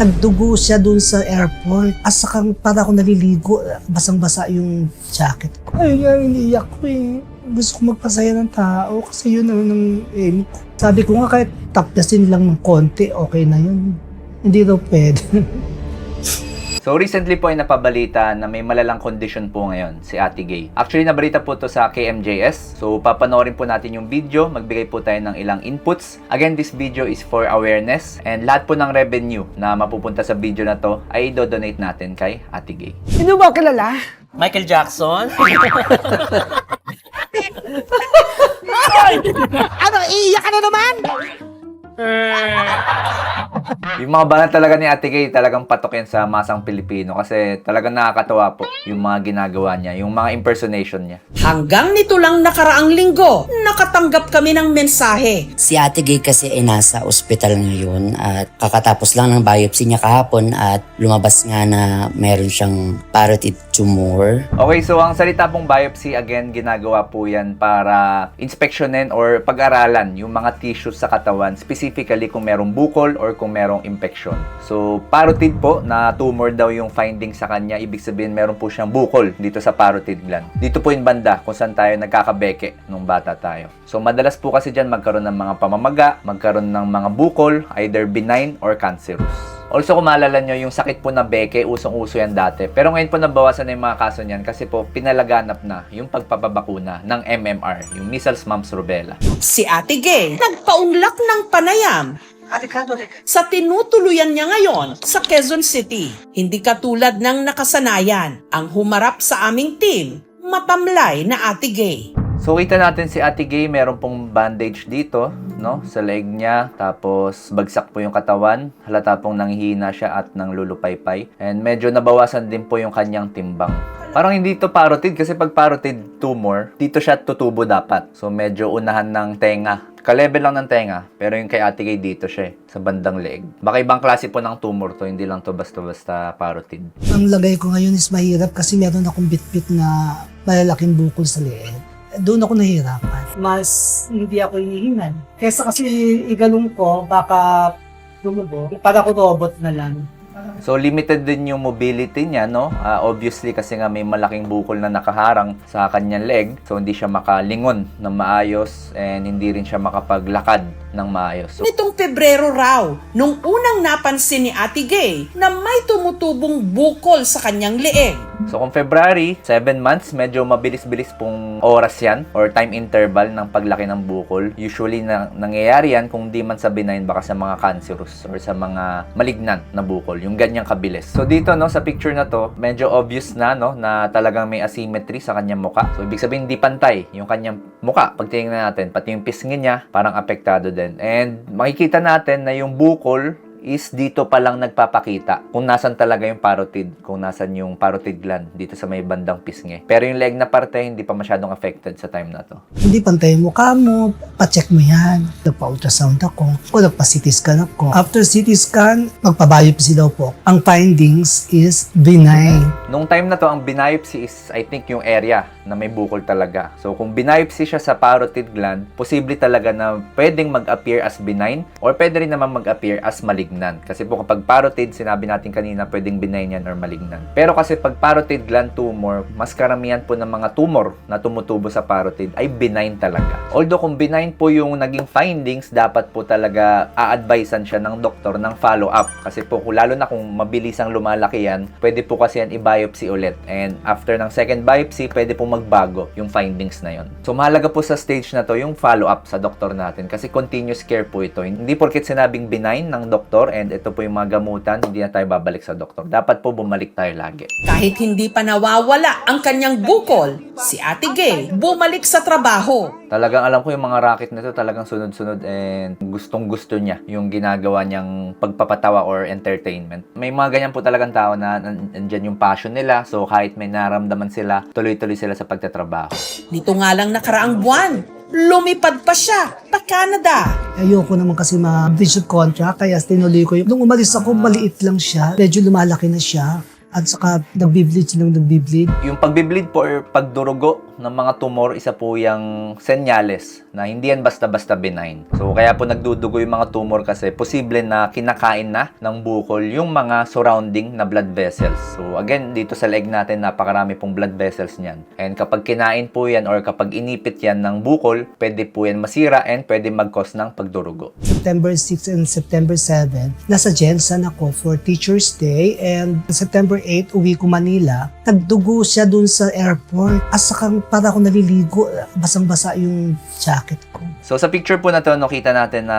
Nagdugo siya dun sa airport. At saka para ako naliligo, basang-basa yung jacket ko. Ay, nga, iniiyak ko eh. Gusto ko magpasaya ng tao kasi yun ang ang aim ko. Sabi ko nga kahit tapyasin lang ng konti, okay na yun. Hindi daw pwede. So recently po ay napabalita na may malalang condition po ngayon si Ate Gay. Actually nabalita po to sa KMJS. So papanoorin po natin yung video, magbigay po tayo ng ilang inputs. Again, this video is for awareness and lahat po ng revenue na mapupunta sa video na to ay do-donate natin kay Ate Gay. Hindi ba kilala? Michael Jackson? Ano, iiyak ka na naman? Yung mga banat talaga ni Ate Gay talagang patok yan sa masang Pilipino kasi talagang nakakatawa po yung mga ginagawa niya, yung mga impersonation niya. Hanggang nito lang nakaraang linggo, nakatanggap kami ng mensahe. Si Ate Gay kasi ay nasa ospital ngayon at kakatapos lang ng biopsy niya kahapon at lumabas nga na meron siyang parotid tumor. Okay, so ang salita pong biopsy, again, ginagawa po yan para inspeksyonin or pag-aralan yung mga tissues sa katawan, specifically kung merong bukol or kung merong infection. So, parotid po na tumor daw yung finding sa kanya. Ibig sabihin, meron po siyang bukol dito sa parotid gland. Dito po yung banda kung saan tayo nagkakabeke nung bata tayo. So, madalas po kasi dyan magkaroon ng mga pamamaga, magkaroon ng mga bukol, either benign or cancerous. Also, kung maalala nyo, yung sakit po na beke, usong-uso yan dati. Pero ngayon po nabawasan na yung mga kaso niyan kasi po pinalaganap na yung pagpapabakuna ng MMR, yung Measles, Mumps, Rubella. Si Ate Gay, nagpaunlak ng panayam sa tinutuluyan niya ngayon sa Quezon City. Hindi katulad ng nakasanayan ang humarap sa aming team, matamlay na Ate Gay. So, kita natin si Ate Gay, meron pong bandage dito, no? Sa leg niya. Tapos, bagsak po yung katawan. Halata pong nanghihina siya at nang lulupaypay. And medyo nabawasan din po yung kanyang timbang. Parang hindi to parotid kasi pag parotid tumor, dito siya tutubo dapat. So, medyo unahan ng tenga. Ka-level lang ng tenga, pero yung kay Ate Gay dito siya eh, sa bandang leeg. Baka ibang klase po ng tumor to, hindi lang to basta-basta parotid. Ang lagay ko ngayon is mahirap kasi meron akong bit-bit na malalaking bukol sa leeg. Doon ako nahihirapan. Mas hindi ako hinihingan. Kesa kasi igalong ko, baka lumubo. Para ko robot na lang. So limited din yung mobility niya, no? Ah, obviously kasi nga may malaking bukol na nakaharang sa kanyang leg, so hindi siya makalingon ng maayos and hindi rin siya makapaglakad ng maayos. So, Nitong Pebrero raw, nung unang napansin ni Ate Gay na may tumutubong bukol sa kanyang leeg. So kung February, 7 months, medyo mabilis-bilis pong oras yan or time interval ng paglaki ng bukol. Usually na, nangyayari yan kung di man sa benign baka sa mga cancerous or sa mga malignant na bukol, yung ganyang kabilis. So dito no sa picture na to, medyo obvious na no na talagang may asymmetry sa kanyang muka. So ibig sabihin di pantay yung kanyang muka. Pag tingnan natin, pati yung pisngi niya parang apektado din. And makikita natin na yung bukol is dito pa lang nagpapakita kung nasan talaga yung parotid, kung nasan yung parotid gland dito sa may bandang pisngi. Pero yung leg na parte, hindi pa masyadong affected sa time na to. Hindi pantay yung mukha mo, pacheck mo yan. Nagpa-ultrasound ako, o nagpa-CT scan ako. After CT scan, magpa-biopsy daw po. Ang findings is benign. Nung time na to, ang biopsy is, I think, yung area na may bukol talaga. So, kung biopsy siya sa parotid gland, posible talaga na pwedeng mag-appear as benign or pwede rin naman mag-appear as malignant. Kasi po kapag parotid, sinabi natin kanina, pwedeng benign yan or malignant. Pero kasi pag parotid gland tumor, mas karamihan po ng mga tumor na tumutubo sa parotid ay benign talaga. Although kung benign po yung naging findings, dapat po talaga a-advisean siya ng doktor ng follow-up. Kasi po, lalo na kung mabilis ang lumalaki yan, pwede po kasi yan i-biopsy ulit. And after ng second biopsy, pwede po magbago yung findings na yon. So mahalaga po sa stage na to yung follow-up sa doktor natin kasi continuous care po ito. Hindi porket sinabing benign ng doktor and ito po yung mga gamutan, hindi na tayo babalik sa doktor. Dapat po bumalik tayo lagi. Kahit hindi pa nawawala ang kanyang bukol, si Ate Gay bumalik sa trabaho. Talagang alam ko yung mga racket na to talagang sunod-sunod and gustong gusto niya yung ginagawa niyang pagpapatawa or entertainment. May mga ganyan po talagang tao na nandyan yung passion nila so kahit may naramdaman sila, tuloy-tuloy sila sa pagtatrabaho. Nito nga lang nakaraang buwan, lumipad pa siya pa Canada. Ayoko naman kasi ma-breach of contract, kaya tinuloy ko yun. Nung umalis ako, maliit lang siya. Medyo lumalaki na siya. At saka, nagbibleed siya ng nagbibleed. Yung pagbibleed po or pagdurugo, ng mga tumor, isa po yung senyales na hindi yan basta-basta benign. So, kaya po nagdudugo yung mga tumor kasi posible na kinakain na ng bukol yung mga surrounding na blood vessels. So, again, dito sa leg natin, napakarami pong blood vessels niyan. And kapag kinain po yan or kapag inipit yan ng bukol, pwede po yan masira and pwede mag-cause ng pagdurugo. September 6 and September 7, nasa Jensen ako for Teacher's Day and September 8, uwi ko Manila. Nagdugo siya dun sa airport. As saka para ako naliligo, basang-basa yung jacket ko. So sa picture po na to, nakita natin na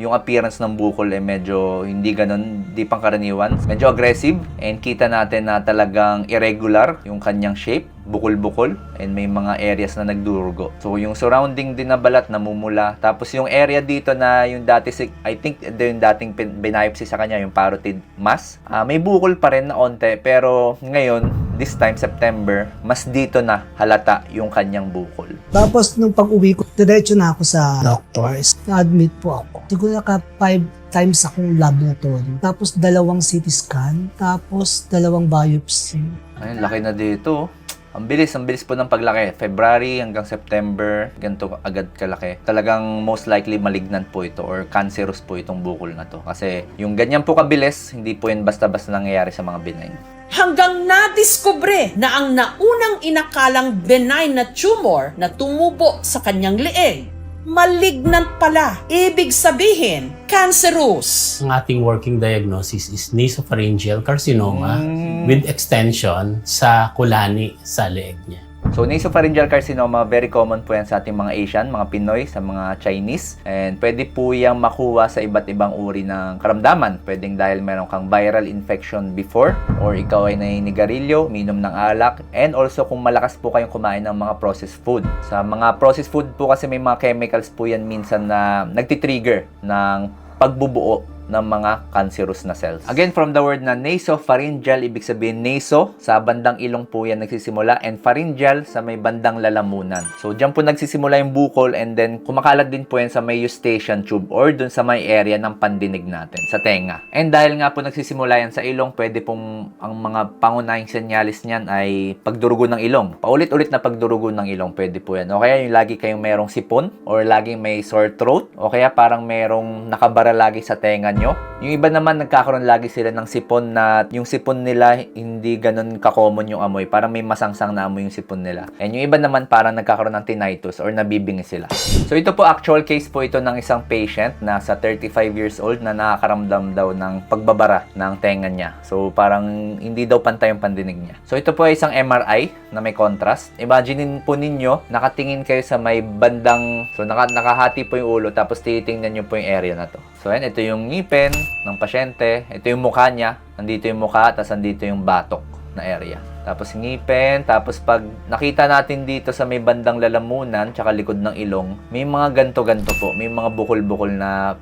yung appearance ng bukol ay medyo hindi ganun, di pangkaraniwan. Medyo aggressive and kita natin na talagang irregular yung kanyang shape, bukol-bukol and may mga areas na nagdurugo. So yung surrounding din na balat namumula. Tapos yung area dito na yung dati, si- I think yung dating binayopsy sa kanya, yung parotid mass. Ah, may bukol pa rin na onte pero ngayon, this time September, mas dito na halata yung kanyang bukol. Tapos nung pag-uwi ko, diretso na ako sa doctors. Na-admit po ako. Siguro naka five times akong laboratory. Tapos dalawang CT scan. Tapos dalawang biopsy. Ayun, laki na dito. Ang bilis, ang bilis po ng paglaki. February hanggang September, ganito agad kalaki. Talagang most likely malignant po ito or cancerous po itong bukol na to. Kasi yung ganyan po kabilis, hindi po yan basta-basta nangyayari sa mga benign. Hanggang nadiskubre na ang naunang inakalang benign na tumor na tumubo sa kanyang leeg, malignant pala. Ibig sabihin, cancerous. Ang ating working diagnosis is nasopharyngeal carcinoma Mm. with extension sa kulani sa leeg niya. So, nasopharyngeal carcinoma, very common po yan sa ating mga Asian, mga Pinoy, sa mga Chinese. And pwede po yung makuha sa iba't ibang uri ng karamdaman. Pwedeng dahil meron kang viral infection before, or ikaw ay naninigarilyo, minom ng alak, and also kung malakas po kayong kumain ng mga processed food. Sa mga processed food po kasi may mga chemicals po yan minsan na nagtitrigger ng pagbubuo ng mga cancerous na cells. Again, from the word na nasopharyngeal, ibig sabihin naso, sa bandang ilong po yan nagsisimula, and pharyngeal sa may bandang lalamunan. So, dyan po nagsisimula yung bukol, and then kumakalat din po yan sa may eustachian tube or dun sa may area ng pandinig natin, sa tenga. And dahil nga po nagsisimula yan sa ilong, pwede pong ang mga pangunahing senyalis niyan ay pagdurugo ng ilong. Paulit-ulit na pagdurugo ng ilong, pwede po yan. O kaya yung lagi kayong merong sipon, or laging may sore throat, o kaya parang merong nakabara lagi sa tenga nyo. Yung iba naman nagkakaroon lagi sila ng sipon na yung sipon nila hindi ganun ka-common yung amoy. Parang may masangsang na amoy yung sipon nila. And yung iba naman parang nagkakaroon ng tinnitus or nabibingi sila. So ito po actual case po ito ng isang patient na sa 35 years old na nakakaramdam daw ng pagbabara ng tenga niya. So parang hindi daw pantay yung pandinig niya. So ito po ay isang MRI na may contrast. Imaginein po ninyo, nakatingin kayo sa may bandang, so naka, nakahati po yung ulo tapos titingnan nyo po yung area na to. So yan, ito yung ngipin ng pasyente, ito yung mukha niya, nandito yung mukha, tapos nandito yung batok na area. Tapos ngipin, tapos pag nakita natin dito sa may bandang lalamunan, tsaka likod ng ilong, may mga ganto-ganto po, may mga bukol-bukol na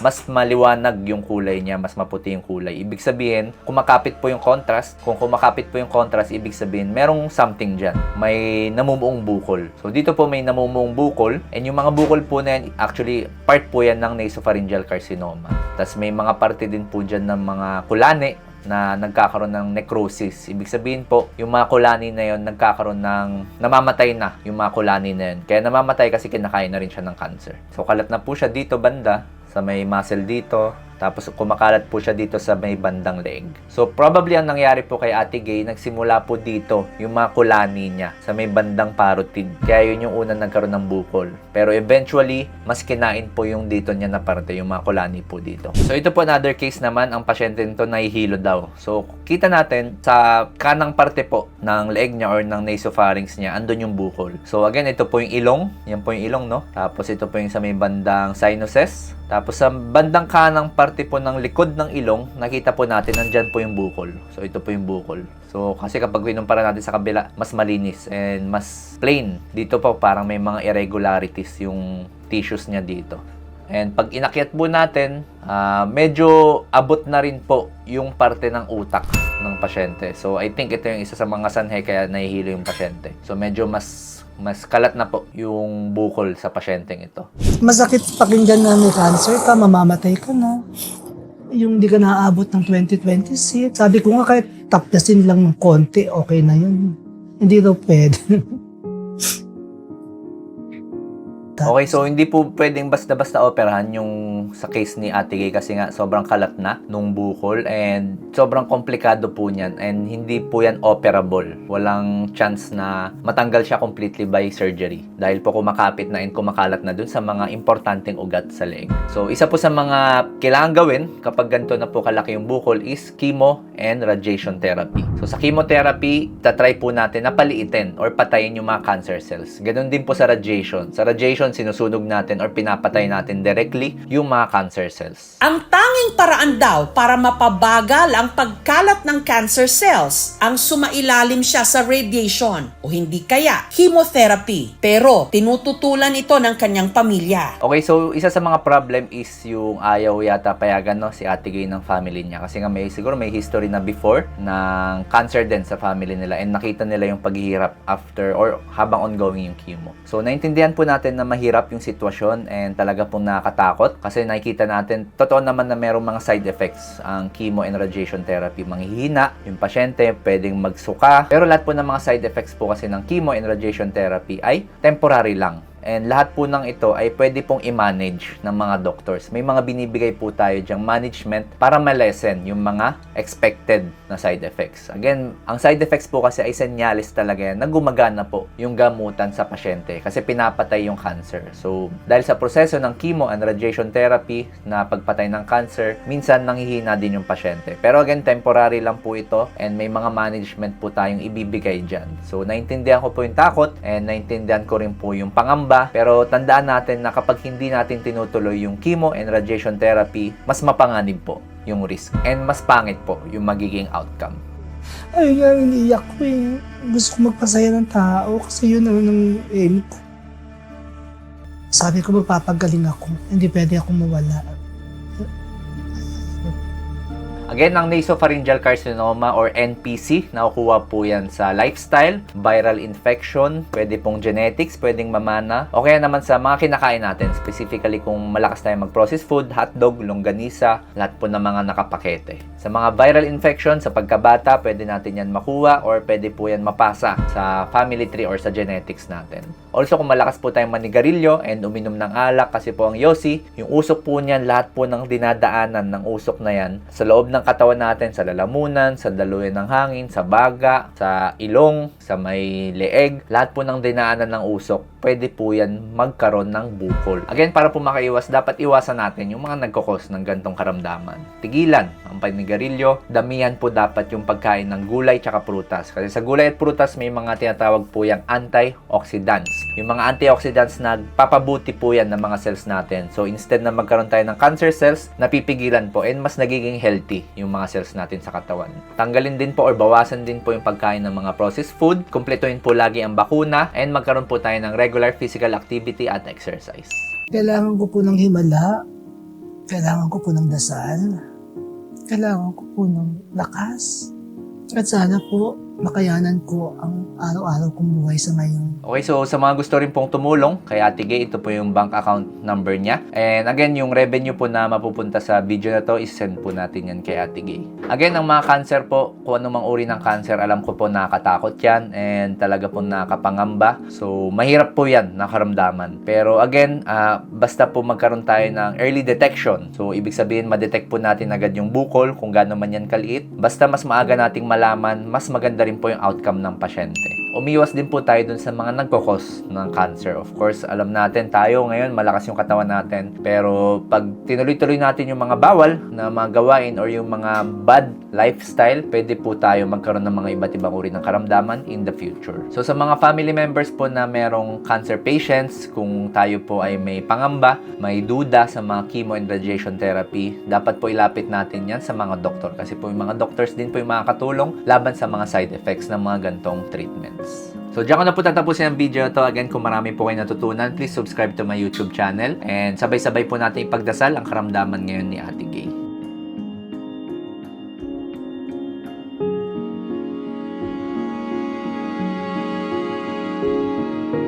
mas maliwanag yung kulay niya, mas maputi yung kulay. Ibig sabihin, kumakapit po yung contrast. Kung kumakapit po yung contrast, ibig sabihin, merong something dyan. May namumuong bukol. So, dito po may namumuong bukol. And yung mga bukol po na yan, actually, part po yan ng nasopharyngeal carcinoma. Tapos may mga parte din po dyan ng mga kulane na nagkakaroon ng necrosis. Ibig sabihin po, yung mga kulani na yon nagkakaroon ng namamatay na yung mga kulani na yun. Kaya namamatay kasi kinakain na rin siya ng cancer. So kalat na po siya dito banda sa may muscle dito. Tapos kumakalat po siya dito sa may bandang leg. So probably ang nangyari po kay Ate Gay, nagsimula po dito yung mga kulani niya sa may bandang parotid. Kaya yun yung unang nagkaroon ng bukol. Pero eventually, mas kinain po yung dito niya na parte, yung mga kulani po dito. So ito po another case naman, ang pasyente nito nahihilo daw. So kita natin sa kanang parte po ng leeg niya or ng nasopharynx niya, andun yung bukol. So again, ito po yung ilong. Yan po yung ilong, no? Tapos ito po yung sa may bandang sinuses. Tapos sa bandang kanang parte po ng likod ng ilong, nakita po natin nandyan po yung bukol. So ito po yung bukol. So kasi kapag kinumpara natin sa kabila, mas malinis and mas plain. Dito po parang may mga irregularities yung tissues niya dito. And pag inakyat po natin, ah, medyo abot na rin po yung parte ng utak ng pasyente. So I think ito yung isa sa mga sanhe kaya nahihilo yung pasyente. So medyo mas mas kalat na po yung bukol sa pasyenteng ito. Masakit pakinggan na may cancer ka, mamamatay ka na. Yung di ka naaabot ng 2026. Sabi ko nga kahit tapyasin lang ng konti, okay na yun. Hindi daw pwede. Okay, so hindi po pwedeng basta-basta operahan yung sa case ni Ate Gay kasi nga sobrang kalat na nung bukol and sobrang komplikado po niyan and hindi po yan operable. Walang chance na matanggal siya completely by surgery dahil po kumakapit na and kumakalat na dun sa mga importanteng ugat sa leeg. So, isa po sa mga kailangan gawin kapag ganito na po kalaki yung bukol is chemo and radiation therapy. So, sa chemotherapy, tatry po natin na paliitin or patayin yung mga cancer cells. Ganon din po sa radiation. Sa radiation, sinusunog natin or pinapatay natin directly yung mga cancer cells. Ang tanging paraan daw para mapabagal ang pagkalat ng cancer cells ang sumailalim siya sa radiation o hindi kaya chemotherapy. Pero tinututulan ito ng kanyang pamilya. Okay, so isa sa mga problem is yung ayaw yata payagan no, si Ate Gay ng family niya. Kasi nga may siguro may history na before ng cancer din sa family nila and nakita nila yung paghihirap after or habang ongoing yung chemo. So naintindihan po natin na mahirap yung sitwasyon and talaga pong nakakatakot kasi nakikita natin totoo naman na merong mga side effects ang chemo and radiation therapy. Manghihina, yung pasyente pwedeng magsuka. Pero lahat po ng mga side effects po kasi ng chemo and radiation therapy ay temporary lang. And lahat po ng ito ay pwede pong i-manage ng mga doctors. May mga binibigay po tayo diyang management para ma-lessen yung mga expected na side effects. Again, ang side effects po kasi ay senyalis talaga yan na gumagana po yung gamutan sa pasyente kasi pinapatay yung cancer. So, dahil sa proseso ng chemo and radiation therapy na pagpatay ng cancer, minsan nanghihina din yung pasyente. Pero again, temporary lang po ito and may mga management po tayong ibibigay dyan. So, naintindihan ko po yung takot and naintindihan ko rin po yung pangamba pero tandaan natin na kapag hindi natin tinutuloy yung chemo and radiation therapy, mas mapanganib po yung risk and mas pangit po yung magiging outcome. Ayun nga, iniiyak ko eh. Gusto ko magpasaya ng tao kasi yun naman ang aim ko. Sabi ko magpapagaling ako. Hindi pwede ako mawala. Again, ang nasopharyngeal carcinoma or NPC, nakukuha po yan sa lifestyle, viral infection, pwede pong genetics, pwedeng mamana, o kaya naman sa mga kinakain natin, specifically kung malakas tayo mag-processed food, hotdog, longganisa, lahat po ng mga nakapakete. Sa mga viral infection, sa pagkabata, pwede natin yan makuha or pwede po yan mapasa sa family tree or sa genetics natin. Also, kung malakas po tayong manigarilyo and uminom ng alak kasi po ang yosi, yung usok po niyan, lahat po ng dinadaanan ng usok na yan sa loob ng katawan natin, sa lalamunan, sa daluyan ng hangin, sa baga, sa ilong, sa may leeg, lahat po ng dinaanan ng usok, pwede po yan magkaroon ng bukol. Again, para po makaiwas, dapat iwasan natin yung mga nagkakos ng gantong karamdaman. Tigilan ang panigarilyo, damihan po dapat yung pagkain ng gulay tsaka prutas. Kasi sa gulay at prutas, may mga tinatawag po yung antioxidants. Yung mga antioxidants nagpapabuti po yan ng mga cells natin. So instead na magkaroon tayo ng cancer cells, napipigilan po and mas nagiging healthy yung mga cells natin sa katawan. Tanggalin din po or bawasan din po yung pagkain ng mga processed food, kumpletuhin po lagi ang bakuna, and magkaroon po tayo ng regular physical activity at exercise. Kailangan ko po ng himala. Kailangan ko po ng dasal. Kailangan ko po ng lakas. At sana po makayanan ko ang araw-araw kong buhay sa ngayon. Okay, so sa mga gusto rin pong tumulong kay Ate Gay, ito po yung bank account number niya. And again, yung revenue po na mapupunta sa video na to, is-send po natin yan kay Ate Gay. Again, ang mga cancer po, kung anumang uri ng cancer, alam ko po nakakatakot yan and talaga po nakapangamba. So, mahirap po yan, nakaramdaman. Pero again, ah, basta po magkaroon tayo ng early detection. So, ibig sabihin, madetect po natin agad yung bukol, kung gaano man yan kaliit. Basta mas maaga nating malaman, mas maganda rin po yung outcome ng pasyente. thing. Umiwas din po tayo dun sa mga nagkakos ng cancer. Of course, alam natin tayo ngayon, malakas yung katawan natin. Pero pag tinuloy-tuloy natin yung mga bawal na mga gawain or yung mga bad lifestyle, pwede po tayo magkaroon ng mga iba't ibang uri ng karamdaman in the future. So sa mga family members po na merong cancer patients, kung tayo po ay may pangamba, may duda sa mga chemo and radiation therapy, dapat po ilapit natin yan sa mga doktor. Kasi po yung mga doctors din po yung mga katulong laban sa mga side effects ng mga gantong treatments. So, diyan ko na po tatapusin ang video to. Again, kung marami po kayo natutunan, please subscribe to my YouTube channel. And sabay-sabay po natin ipagdasal ang karamdaman ngayon ni Ate Gay.